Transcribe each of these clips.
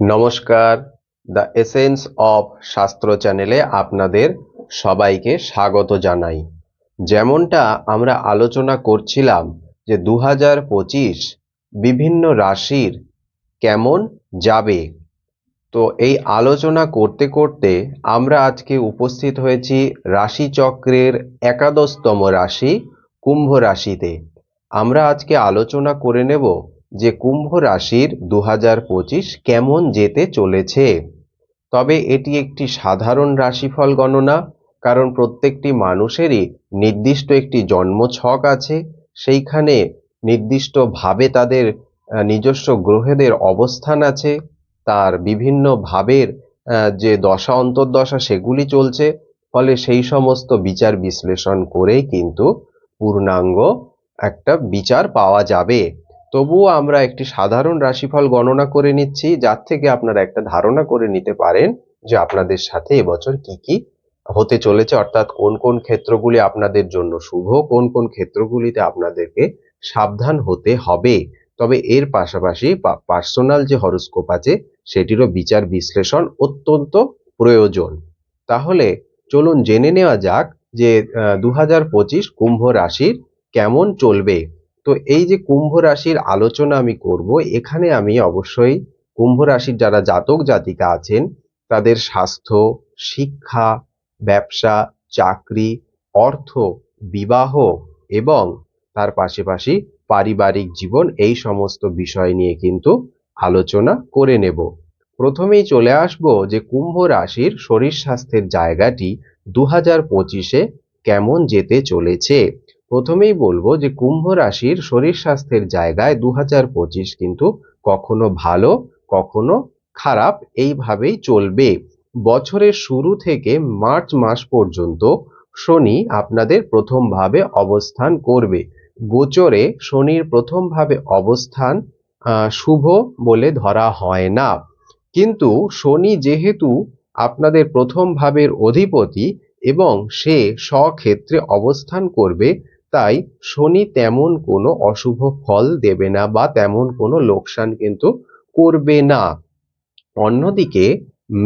নমস্কার। The essence of শাস্ত্র চ্যানেলে আপনাদের সবাইকে স্বাগত জানাই। যেমনটা আমরা আলোচনা করছিলাম যে দু হাজার পঁচিশ বিভিন্ন রাশির কেমন যাবে। তো এই আলোচনা করতে করতে আমরা আজকে উপস্থিত হয়েছি রাশিচক্রের একাদশতম রাশি কুম্ভ রাশিতে। আমরা আজকে আলোচনা করে নেব যে কুম্ভ রাশির দু হাজার পঁচিশ কেমন যেতে চলেছে। তবে এটি একটি সাধারণ রাশিফল গণনা, কারণ প্রত্যেকটি মানুষেরই নির্দিষ্ট একটি জন্মছক আছে। সেইখানে নির্দিষ্টভাবে তাদের নিজস্ব গ্রহেদের অবস্থান আছে, তার বিভিন্ন ভাবের যে দশা, অন্তর্দশা সেগুলি চলছে, ফলে সেই সমস্ত বিচার বিশ্লেষণ করেই কিন্তু পূর্ণাঙ্গ একটা বিচার পাওয়া যাবে। তবুও আমরা একটি সাধারণ রাশিফল গণনা করে নিচ্ছি, যার থেকে আপনারা একটা ধারণা করে নিতে পারেন যে আপনাদের সাথে এবছর কি কি হতে চলেছে, অর্থাৎ কোন কোন ক্ষেত্রগুলি আপনাদের জন্য শুভ, কোন কোন ক্ষেত্রগুলিতে আপনাদেরকে সাবধান হতে হবে। তবে এর পাশাপাশি পার্সোনাল যে হরস্কোপ আছে, সেটিরও বিচার বিশ্লেষণ অত্যন্ত প্রয়োজন। তাহলে চলুন জেনে নেওয়া যাক যে দু হাজার পঁচিশ কুম্ভ রাশির কেমন চলবে। তো এই যে কুম্ভ রাশির আলোচনা আমি করব, এখানে আমি অবশ্যই কুম্ভ রাশির যারা জাতক জাতিকা আছেন, তাদের স্বাস্থ্য, শিক্ষা, ব্যবসা, চাকরি, অর্থ, বিবাহ এবং তার পাশাপাশি পারিবারিক জীবন এই সমস্ত বিষয় নিয়ে কিন্তু আলোচনা করে নেব। প্রথমেই চলে আসব যে কুম্ভ রাশির শরীর স্বাস্থ্যের জায়গাটি দু হাজার পঁচিশে কেমন যেতে চলেছে। প্রথমেই বলব যে কুম্ভ রাশির শরীর স্বাস্থ্যের জায়গায় দু হাজার পঁচিশ কিন্তু কখনো ভালো, কখনো খারাপ এইভাবেই চলবে। বছরের শুরু থেকে মার্চ মাস পর্যন্ত শনি আপনাদের প্রথম ভাবে অবস্থান করবে। গোচরে শনির প্রথম ভাবে অবস্থান শুভ বলে ধরা হয় না। কিন্তু শনি যেহেতু আপনাদের প্রথম ভাবের অধিপতি এবং সে স্বক্ষেত্রে অবস্থান করবে তাই শনি তেমন কোনো অশুভ ফল দেবে না বা তেমন কোনো লোকসান কিন্তু করবে না। অন্যদিকে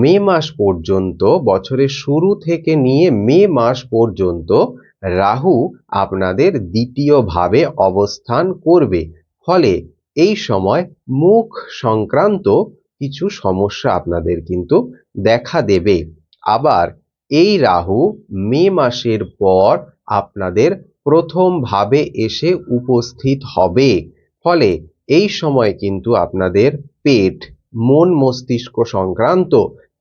মে মাস পর্যন্ত, বছরের শুরু থেকে নিয়ে মে মাস পর্যন্ত রাহু আপনাদের দ্বিতীয় ভাবে অবস্থান করবে। ফলে এই সময় মুখ সংক্রান্ত কিছু সমস্যা আপনাদের কিন্তু দেখা দেবে। আবার এই রাহু মে মাসের পর আপনাদের প্রথম ভাবে এসে উপস্থিত হবে। ফলে এই সময় কিন্তু আপনাদের পেট, মন মস্তিষ্ক সংক্রান্ত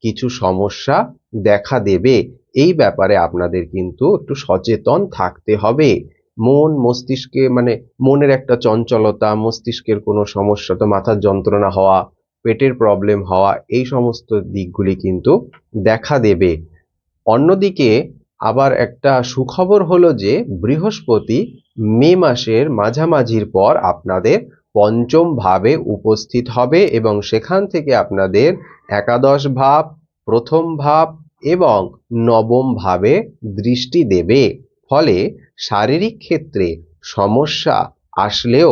কিছু সমস্যা দেখা দেবে। এই ব্যাপারে আপনাদের কিন্তু একটু সচেতন থাকতে হবে। মন মস্তিষ্কে মানে মনের একটা চঞ্চলতা, মস্তিষ্কের কোনো সমস্যা তো মাথার যন্ত্রণা হওয়া, পেটের প্রবলেম হওয়া, এই সমস্ত দিকগুলি কিন্তু দেখা দেবে। অন্যদিকে আবার একটা সুখবর হলো যে, বৃহস্পতি মে মাসের মাঝামাঝির পর আপনাদের পঞ্চম ভাবে উপস্থিত হবে এবং সেখান থেকে আপনাদের একাদশ ভাব, প্রথম ভাব এবং নবম ভাবে দৃষ্টি দেবে। ফলে শারীরিক ক্ষেত্রে সমস্যা আসলেও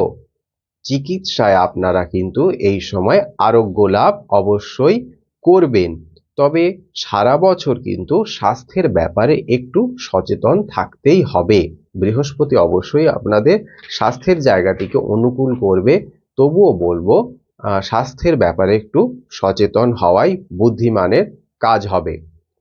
চিকিৎসায় আপনারা কিন্তু এই সময় আরোগ্য লাভ অবশ্যই করবেন। তবে সারা বছর কিন্তু স্বাস্থ্যের ব্যাপারে একটু সচেতন থাকতেই হবে। বৃহস্পতি অবশ্যই আপনাদের স্বাস্থ্যের জায়গাটিকে অনুকূল করবে। তবুও বলব স্বাস্থ্যের ব্যাপারে একটু সচেতন হওয়াই বুদ্ধিমানের কাজ হবে।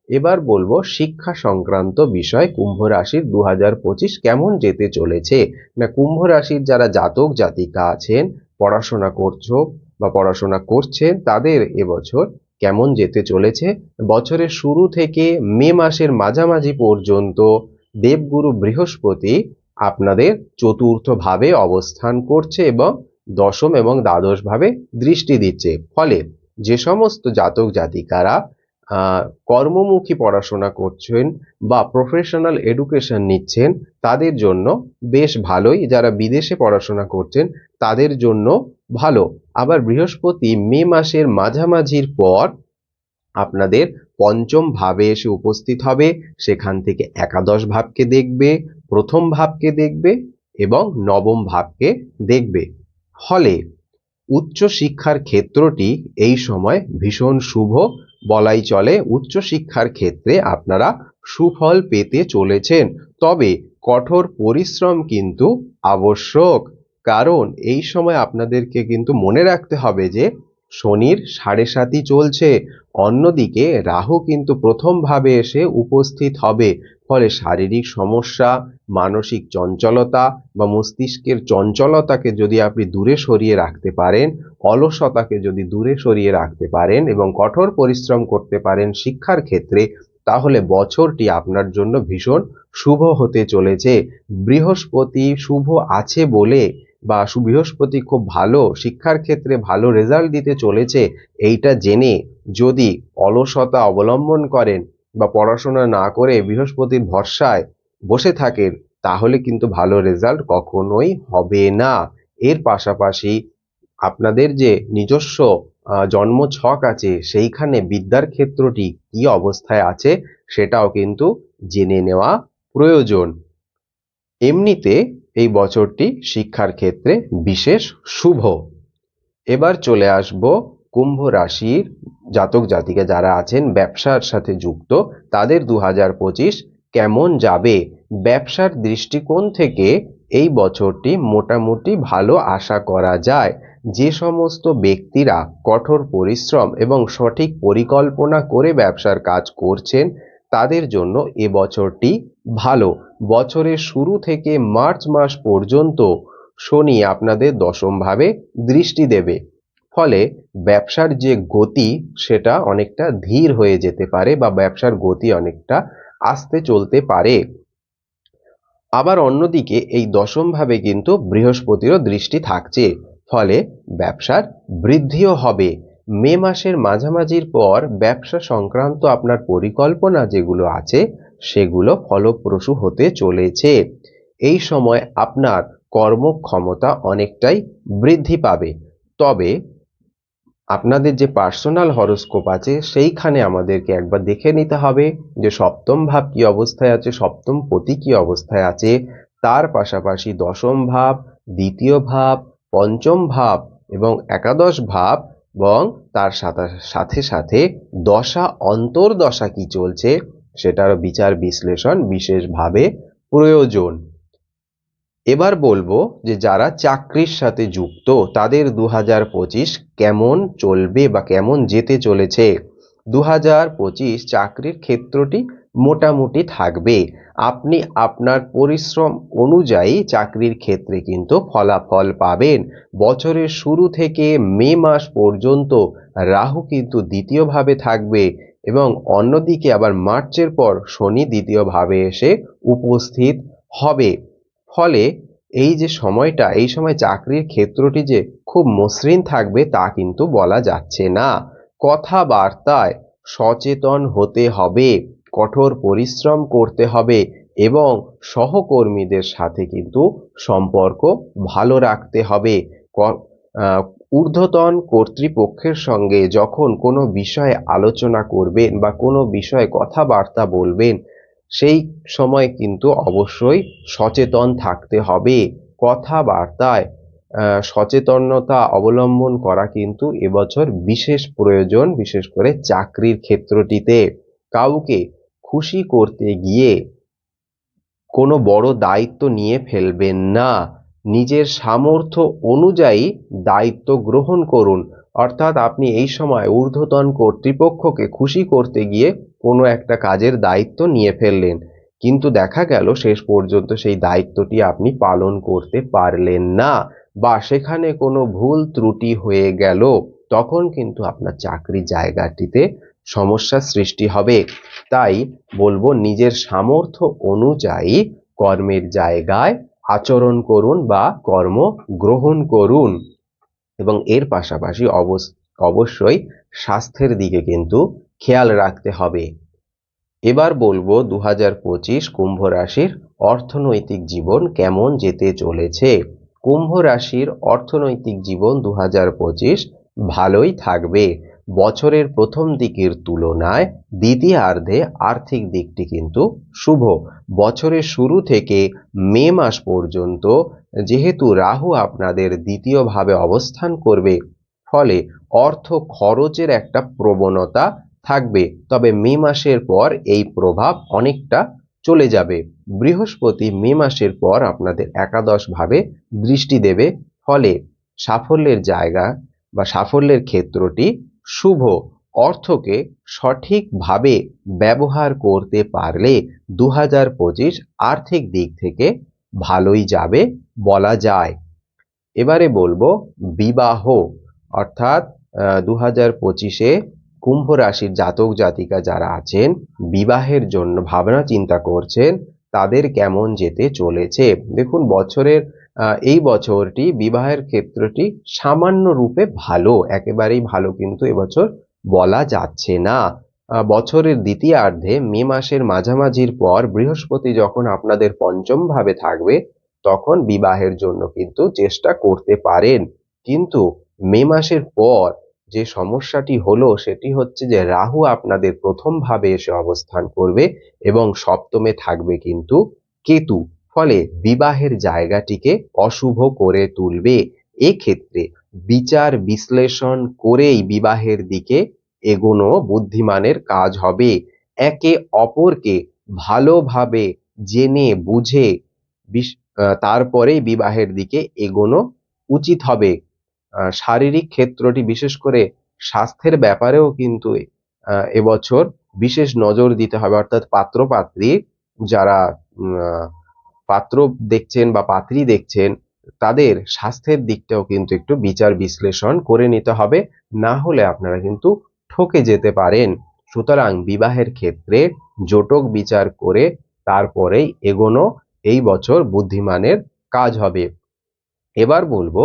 এবার বলব, শিক্ষা সংক্রান্ত বিষয় কুম্ভ রাশির দু হাজার পঁচিশ কেমন যেতে চলেছে? না, কুম্ভ রাশির যারা জাতক জাতিকা আছেন, পড়াশোনা করছ বা পড়াশোনা করছেন, তাদের এবছর কেমন যেতে চলেছে? বছরের শুরু থেকে মে মাসের মাঝামাঝি পর্যন্ত দেবগুরু বৃহস্পতি আপনাদের চতুর্থ ভাবে অবস্থান করছে এবং দশম এবং দ্বাদশ ভাবে দৃষ্টি দিচ্ছে। ফলে যে সমস্ত জাতক জাতিকারা কর্মমুখী পড়াশোনা করছেন বা প্রফেশনাল এডুকেশন নিচ্ছেন, তাদের জন্য বেশ ভালোই। যারা বিদেশে পড়াশোনা করছেন, তাদের জন্য ভালো। আবার বৃহস্পতি মে মাসের মাঝামাঝির পর আপনাদের পঞ্চম ভাবে এসে উপস্থিত হবে। সেখান থেকে একাদশ ভাবকে দেখবে, প্রথম ভাবকে দেখবে এবং নবম ভাবকে দেখবে। ফলে উচ্চ শিক্ষার ক্ষেত্রটি এই সময় ভীষণ শুভ বলাই চলে। উচ্চ শিক্ষার ক্ষেত্রে আপনারা সুফল পেতে চলেছেন। তবে কঠোর পরিশ্রম কিন্তু আবশ্যক। কারণ এই সময় আপনাদেরকে কিন্তু মনে রাখতে হবে যে শনির সাড়ে সাতই চলছে। অন্যদিকে রাহু কিন্তু প্রথমভাবে এসে উপস্থিত হবে। ফলে শারীরিক সমস্যা, মানসিক চঞ্চলতা বা মস্তিষ্কের চঞ্চলতাকে যদি আপনি দূরে সরিয়ে রাখতে পারেন, অলসতাকে যদি দূরে সরিয়ে রাখতে পারেন এবং কঠোর পরিশ্রম করতে পারেন শিক্ষার ক্ষেত্রে, তাহলে বছরটি আপনার জন্য ভীষণ শুভ হতে চলেছে। বৃহস্পতি শুভ আছে বলে বা বৃহস্পতি খুব ভালো, শিক্ষার ক্ষেত্রে ভালো রেজাল্ট দিতে চলেছে, এইটা জেনে যদি অলসতা অবলম্বন করেন বা পড়াশোনা না করে বৃহস্পতির ভরসায় বসে থাকেন, তাহলে কিন্তু ভালো রেজাল্ট কখনোই হবে না। এর পাশাপাশি আপনাদের যে নিজস্ব জন্ম ছক আছে, সেইখানে বিদ্যার ক্ষেত্রটি কি অবস্থায় আছে, সেটাও কিন্তু জেনে নেওয়া প্রয়োজন। এমনিতে এই বছরটি শিক্ষার ক্ষেত্রে বিশেষ শুভ। এবার চলে আসব কুম্ভ রাশির জাতক জাতিকা যারা আছেন, ব্যবসার সাথে যুক্ত, তাদের দু হাজার পঁচিশ কেমন যাবে? ব্যবসার দৃষ্টিকোণ থেকে এই বছরটি মোটামুটি ভালো আশা করা যায়। যে সমস্ত ব্যক্তিরা কঠোর পরিশ্রম এবং সঠিক পরিকল্পনা করে ব্যবসার কাজ করছেন তাদের জন্য এ বছরটি ভালো। বছরের শুরু থেকে মার্চ মাস পর্যন্ত শনি আপনাদের দশমভাবে দৃষ্টি দেবে। ফলে ব্যবসার যে গতি, সেটা অনেকটা ধীর হয়ে যেতে পারে বা ব্যবসার গতি অনেকটা আস্তে চলতে পারে। আবার অন্যদিকে এই দশমভাবে কিন্তু বৃহস্পতিরও দৃষ্টি থাকছে। ফলে ব্যবসার বৃদ্ধিও হবে। মে মাসের মাঝামাঝির পর ব্যবসা সংক্রান্ত আপনার পরিকল্পনা যেগুলো আছে, সেগুলো ফলপ্রসূ হতে চলেছে। এই সময় আপনার কর্মক্ষমতা অনেকটাই বৃদ্ধি পাবে। তবে আপনাদের যে পার্সোনাল হরস্কোপ আছে, সেইখানে আমাদেরকে একবার দেখে নিতে হবে যে সপ্তম ভাব কি অবস্থায় আছে, সপ্তম পতি কি অবস্থায় আছে। তার পাশাপাশি দশম ভাব, দ্বিতীয় ভাব, পঞ্চম ভাব এবং একাদশ ভাব এবং তার সাথে সাথে দশা অন্তর্দশা কি চলছে সেটারও বিচার বিশ্লেষণ বিশেষভাবে প্রয়োজন। এবার বলব যে যারা চাকরির সাথে যুক্ত তাদের দু হাজার পঁচিশ কেমন চলবে বা কেমন যেতে চলেছে? দু হাজার পঁচিশ চাকরির ক্ষেত্রটি মোটামুটি থাকবে। আপনি আপনার পরিশ্রম অনুযায়ী চাকরির ক্ষেত্রে কিন্তু ফলাফল পাবেন। বছরের শুরু থেকে মে মাস পর্যন্ত রাহু কিন্তু দ্বিতীয়ভাবে থাকবে এবং অন্যদিকে আবার মার্চের পর শনি দ্বিতীয়ভাবে এসে উপস্থিত হবে। ফলে এই যে সময়টা, এই সময় চাকরির ক্ষেত্রটি যে খুব মসৃণ থাকবে তা কিন্তু বলা যাচ্ছে না। কথাবার্তায় সচেতন হতে হবে। কঠোর পরিশ্রম করতে হবে এবং সহকর্মীদের সাথে কিন্তু সম্পর্ক ভালো রাখতে হবে। ঊর্ধ্বতন কর্তৃপক্ষের সঙ্গে যখন কোনো বিষয়ে আলোচনা করবেন বা কোনো বিষয়ে কথাবার্তা বলবেন, সেই সময় কিন্তু অবশ্যই সচেতন থাকতে হবে। কথাবার্তায় সচেতনতা অবলম্বন করা কিন্তু এবছর বিশেষ প্রয়োজন, বিশেষ করে চাকরির ক্ষেত্রটিতে। কাউকে খুশি করতে গিয়ে কোনো বড় দায়িত্ব নিয়ে ফেলবেন না। নিজের সামর্থ্য অনুযায়ী দায়িত্ব গ্রহণ করুন। অর্থাৎ আপনি এই সময় ঊর্ধ্বতন কর্তৃপক্ষকে খুশি করতে গিয়ে কোনো একটা কাজের দায়িত্ব নিয়ে ফেললেন। কিন্তু দেখা গেল শেষ পর্যন্ত সেই দায়িত্বটি আপনি পালন করতে পারলেন না বা সেখানে কোনো ভুল ত্রুটি হয়ে গেল। তখন কিন্তু আপনার চাকরি জায়গাটিতে সমস্যার সৃষ্টি হবে। তাই বলব নিজের সামর্থ্য অনুযায়ী কর্মের জায়গায় আচরণ করুন বা কর্ম গ্রহণ করুন। এবং এর পাশাপাশি অবশ্যই স্বাস্থ্যের দিকে কিন্তু খেয়াল রাখতে হবে। এবার বলব দু হাজার পঁচিশ কুম্ভ রাশির অর্থনৈতিক জীবন কেমন যেতে চলেছে? কুম্ভ রাশির অর্থনৈতিক জীবন দু হাজার পঁচিশ ভালোই থাকবে। বছরের প্রথম দিকের তুলনায় দ্বিতীয়ার্ধে আর্থিক দিকটি কিন্তু শুভ। বছরের শুরু থেকে মে মাস পর্যন্ত যেহেতু রাহু আপনাদের দ্বিতীয়ভাবে অবস্থান করবে, ফলে অর্থ খরচের একটা প্রবণতা থাকবে। তবে মে মাসের পর এই প্রভাব অনেকটা চলে যাবে। বৃহস্পতি মে মাসের পর আপনাদের একাদশভাবে দৃষ্টি দেবে, ফলে সাফল্যের জায়গা বা সাফল্যের ক্ষেত্রটি শুভ অর্থকে সঠিকভাবে ব্যবহার করতে পারলে দু হাজার পঁচিশ আর্থিক দিক থেকে ভালোই যাবে বলা যায়। এবারে বলব বিবাহ, অর্থাৎ দু হাজার পঁচিশে কুম্ভ রাশির জাতক জাতিকা যারা আছেন, বিবাহের জন্য ভাবনা চিন্তা করছেন, তাদের কেমন যেতে চলেছে? দেখুন, বছরের এই বছরটি বিবাহের ক্ষেত্রটি সামান্য রূপে ভালো, একেবারেই ভালো কিন্তু এবছর বলা যাচ্ছে না। বছরের দ্বিতীয়ার্ধে মে মাসের মাঝামাঝির পর বৃহস্পতি যখন আপনাদের পঞ্চম ভাবে থাকবে, তখন বিবাহের জন্য কিন্তু চেষ্টা করতে পারেন। কিন্তু মে মাসের পর যে সমস্যাটি হলো, সেটি হচ্ছে যে রাহু আপনাদের প্রথম ভাবে এসে অবস্থান করবে এবং সপ্তমে থাকবে কিন্তু কেতু। ফলে বিবাহের জায়গাটিকে অশুভ করে তুলবে। এক্ষেত্রে বিচার বিশ্লেষণ করেই বিবাহের দিকে এগোনো বুদ্ধিমানের কাজ হবে। একে অপরকে ভালোভাবে জেনে বুঝে তারপরেই বিবাহের দিকে এগোনো উচিত হবে। শারীরিক ক্ষেত্রটি বিশেষ করে স্বাস্থ্যের ব্যাপারেও কিন্তু এবছর বিশেষ নজর দিতে হবে। অর্থাৎ পাত্রপাত্রী যারা পাত্র দেখছেন বা পাত্রী দেখছেন, তাদের স্বাস্থ্যের দিকটাও কিন্তু একটু বিচার বিশ্লেষণ করে নিতে হবে। না হলে আপনারা কিন্তু ঠকে যেতে পারেন। সুতরাং বিবাহের ক্ষেত্রে জোটক বিচার করে তারপরেই এগোনো এই বছর বুদ্ধিমানের কাজ হবে। এবার বলব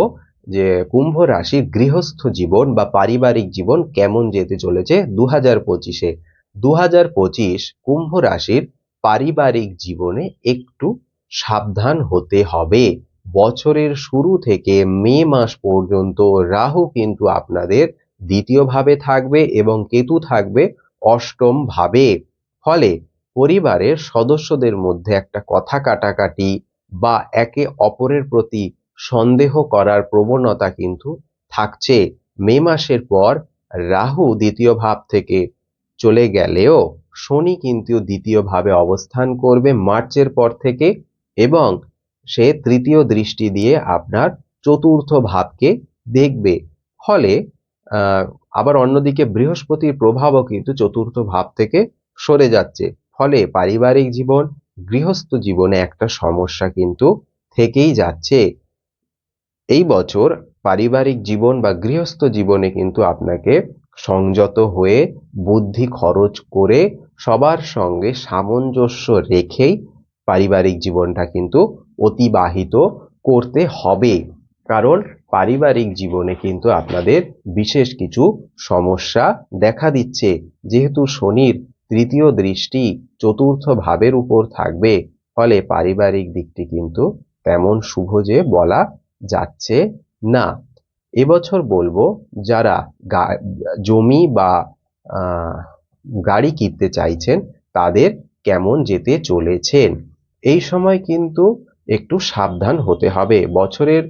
যে কুম্ভ রাশির গৃহস্থ জীবন বা পারিবারিক জীবন কেমন যেতে চলেছে দু হাজার পঁচিশে। দু হাজার পঁচিশ কুম্ভ রাশির পারিবারিক জীবনে একটু সাবধান হতে হবে। বছরের শুরু থেকে মে মাস পর্যন্ত রাহু কিন্তু আপনাদের দ্বিতীয় ভাবে থাকবে এবং কেতু থাকবে অষ্টম ভাবে। ফলে পরিবারের সদস্যদের মধ্যে একটা কথা কাটাকাটি বা একে অপরের প্রতি সন্দেহ করার প্রবণতা কিন্তু থাকছে। মে মাসের পর রাহু দ্বিতীয় ভাব থেকে চলে গেলেও শনি কিন্তু দ্বিতীয় ভাবে অবস্থান করবে। মার্চের পর থেকে এবং সে তৃতীয় দৃষ্টি দিয়ে আপনার চতুর্থ ভাবকে দেখবে। ফলে আবার অন্যদিকে বৃহস্পতির প্রভাবও কিন্তু চতুর্থ ভাব থেকে সরে যাচ্ছে। ফলে পারিবারিক জীবন, গৃহস্থ জীবনে একটা সমস্যা কিন্তু থেকেই যাচ্ছে। এই বছর পারিবারিক জীবন বা গৃহস্থ জীবনে কিন্তু আপনাকে সংযত হয়ে বুদ্ধি খরচ করে সবার সঙ্গে সামঞ্জস্য রেখেই পারিবারিক জীবনটা কিন্তু অতিবাহিত করতে হবে। কারণ পারিবারিক জীবনে কিন্তু আপনাদের বিশেষ কিছু সমস্যা দেখা দিচ্ছে। যেহেতু শনির তৃতীয় দৃষ্টি চতুর্থ ভাবের উপর থাকবে, ফলে পারিবারিক দিকটি কিন্তু তেমন শুভ যে বলা যাচ্ছে না। এবছর বলব, যারা জমি বা গাড়ি কিনতে চাইছেন, তাদের কেমন যেতে চলেছেন? এই সময় কিন্তু একটু সাবধান হতে হবে। বছরের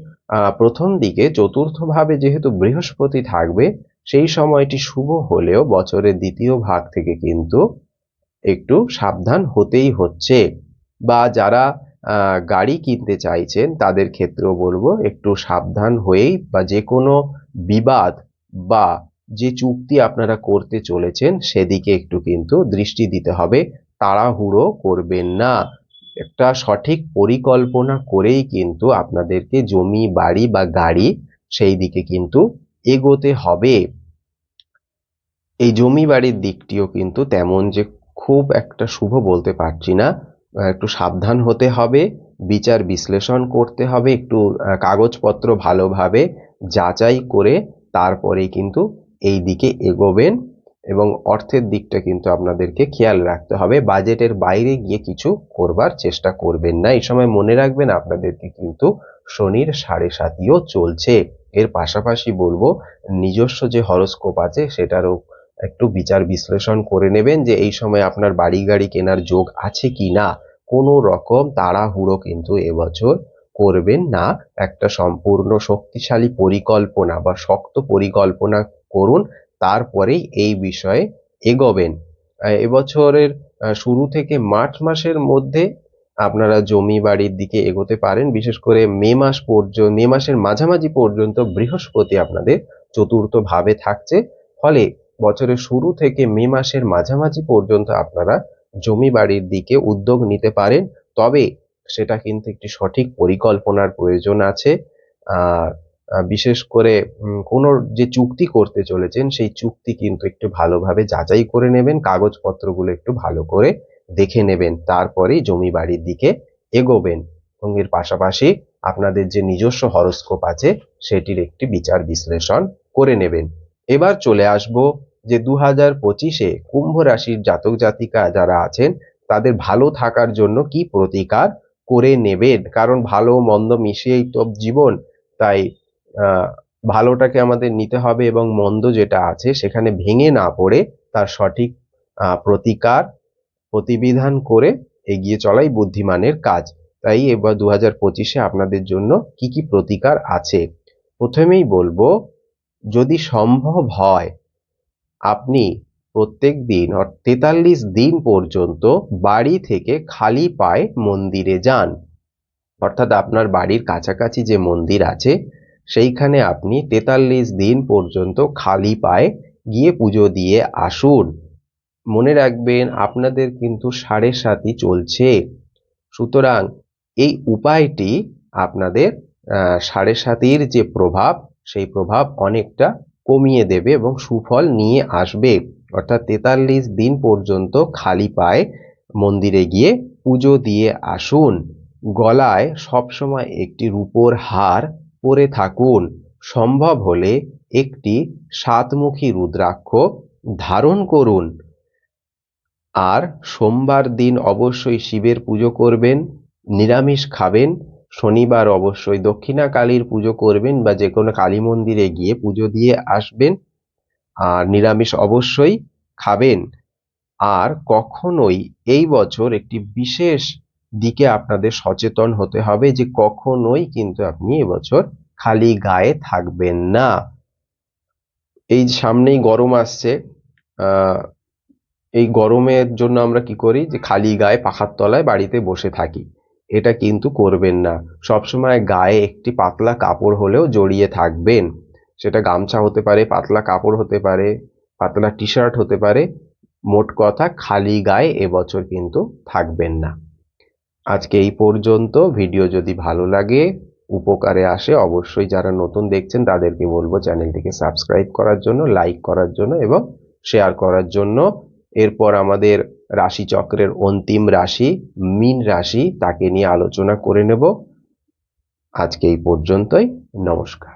প্রথম দিকে চতুর্থভাবে যেহেতু বৃহস্পতি থাকবে, সেই সময়টি শুভ হলেও বছরের দ্বিতীয় ভাগ থেকে কিন্তু একটু সাবধান হতেই হচ্ছে। বা যারা গাড়ি কিনতে চাইছেন, তাদের ক্ষেত্রেও বলব একটু সাবধান হয়েই বা যে কোনো বিবাদ বা যে চুক্তি আপনারা করতে চলেছেন, সেদিকে একটু কিন্তু দৃষ্টি দিতে হবে। তাড়াহুড়ো করবেন না। একটা সঠিক পরিকল্পনা করেই কিন্তু আপনাদেরকে জমি, বাড়ি বা গাড়ি সেই দিকে কিন্তু এগোতে হবে। এই জমি বাড়ির দিকটিও কিন্তু তেমন যে খুব একটা শুভ বলতে পারছি না। একটু সাবধান হতে হবে, বিচার বিশ্লেষণ করতে হবে, একটু কাগজপত্র ভালোভাবে যাচাই করে তারপরেই কিন্তু এই দিকে এগোবেন। এবং অর্থের দিকটা কিন্তু আপনাদেরকে খেয়াল রাখতে হবে। বাজেটের বাইরে গিয়ে কিছু করবার চেষ্টা করবেন না। এই সময় মনে রাখবেন আপনাদেরকে কিন্তু শনির সাড়ে সাতিও চলছে। এর পাশাপাশি বলব, নিজস্ব যে হরস্কোপ আছে সেটারও একটু বিচার বিশ্লেষণ করে নেবেন যে এই সময় আপনার বাড়ি গাড়ি কেনার যোগ আছে কি না কোনো রকম তাড়াহুড়ো কিন্তু এবছর করবেন না। একটা সম্পূর্ণ শক্তিশালী পরিকল্পনা বা শক্ত পরিকল্পনা করুন। তারপরেই এই বিষয়ে এগোবেন। এবছরের শুরু থেকে মার্চ মাসের মধ্যে আপনারা জমি বাড়ির দিকে এগোতে পারেন। বিশেষ করে মে মাস পর্যন্ত মে মাসের মাঝামাঝি পর্যন্ত বৃহস্পতি আপনাদের চতুর্থ ভাবে থাকছে। ফলে বছরের শুরু থেকে মে মাসের মাঝামাঝি পর্যন্ত আপনারা জমি বাড়ির দিকে উদ্যোগ নিতে পারেন। তবে সেটা কিন্তু একটি সঠিক পরিকল্পনার প্রয়োজন আছে। আর বিশেষ করে কোনো যে চুক্তি করতে চলেছেন, সেই চুক্তি কিন্তু একটু ভালোভাবে যাচাই করে নেবেন, কাগজপত্রগুলো একটু ভালো করে দেখে নেবেন, তারপরেই জমি বাড়ির দিকে এগোবেন। এবং এর পাশাপাশি আপনাদের যে নিজস্ব হরস্কোপ আছে, সেটির একটি বিচার বিশ্লেষণ করে নেবেন। এবার চলে আসব যে দু হাজার পঁচিশে কুম্ভ রাশির জাতক জাতিকা যারা আছেন, তাদের ভালো থাকার জন্য কি প্রতিকার করে নেবেন? কারণ ভালো মন্দ মিশিয়েই তো জীবন, তাই ভালোটাকে আমাদের নিতে হবে এবং মন্দ যেটা আছে সেখানে ভেঙে না পড়ে তার সঠিক প্রতিকার, প্রতিবিধান করে এগিয়ে চলাই বুদ্ধিমানের কাজ। তাই এবার দু হাজার পঁচিশে আপনাদের জন্য কি কি প্রতিকার আছে? প্রথমেই বলব, যদি সম্ভব হয়, আপনি প্রত্যেক দিন তেতাল্লিশ দিন পর্যন্ত বাড়ি থেকে খালি পায়ে মন্দিরে যান। অর্থাৎ আপনার বাড়ির কাছাকাছি যে মন্দির আছে সেইখানে আপনি তেতাল্লিশ দিন পর্যন্ত খালি পায়ে গিয়ে পুজো দিয়ে আসুন। মনে রাখবেন, আপনাদের কিন্তু সাড়ে সাতই চলছে। সুতরাং এই উপায়টি আপনাদের সাড়ে সাতির যে প্রভাব, সেই প্রভাব অনেকটা কমিয়ে দেবে এবং সুফল নিয়ে আসবে। অর্থাৎ তেতাল্লিশ দিন পর্যন্ত খালি পায়ে মন্দিরে গিয়ে পুজো দিয়ে আসুন। গলায় সবসময় একটি রূপোর হার পরে থাকুন। সম্ভব হলে একটি সাতমুখী রুদ্রাক্ষ ধারণ করুন। আর সোমবার দিন অবশ্যই শিবের পুজো করবেন, নিরামিষ খাবেন, শনিবার অবশ্যই দক্ষিণা কালীর পুজো করবেন বা যে কোনো কালী মন্দিরে গিয়ে পুজো দিয়ে আসবেন। আর নিরামিষ অবশ্যই খাবেন। আর কখনোই এই বছর একটি বিশেষ দিকে আপনাদের সচেতন হতে হবে যে কখনোই কিন্তু আপনি এবছর খালি গায়ে থাকবেন না। এই সামনেই গরম আসছে এই গরমের জন্য আমরা কি করি? যে খালি গায়ে পাখার তলায় বাড়িতে বসে থাকি। এটা কিন্তু করবেন না। সবসময় গায়ে একটি পাতলা কাপড় হলেও জড়িয়ে থাকবেন। সেটা গামছা হতে পারে, পাতলা কাপড় হতে পারে, পাতলা টি শার্ট হতে পারে। মোট কথা খালি গায়ে এবছর কিন্তু থাকবেন না। আজকে এই পর্যন্ত। ভিডিও যদি ভালো লাগে, উপকারে আসে, অবশ্যই যারা নতুন দেখছেন, তাদেরকে বলব চ্যানেলটিকে সাবস্ক্রাইব করার জন্য, লাইক করার জন্য এবং শেয়ার করার জন্য। এরপর আমাদের রাশিচক্রের অন্তিম রাশি, মিন রাশি, তাকে নিয়ে আলোচনা করে নেব। আজকে এই পর্যন্তই। নমস্কার।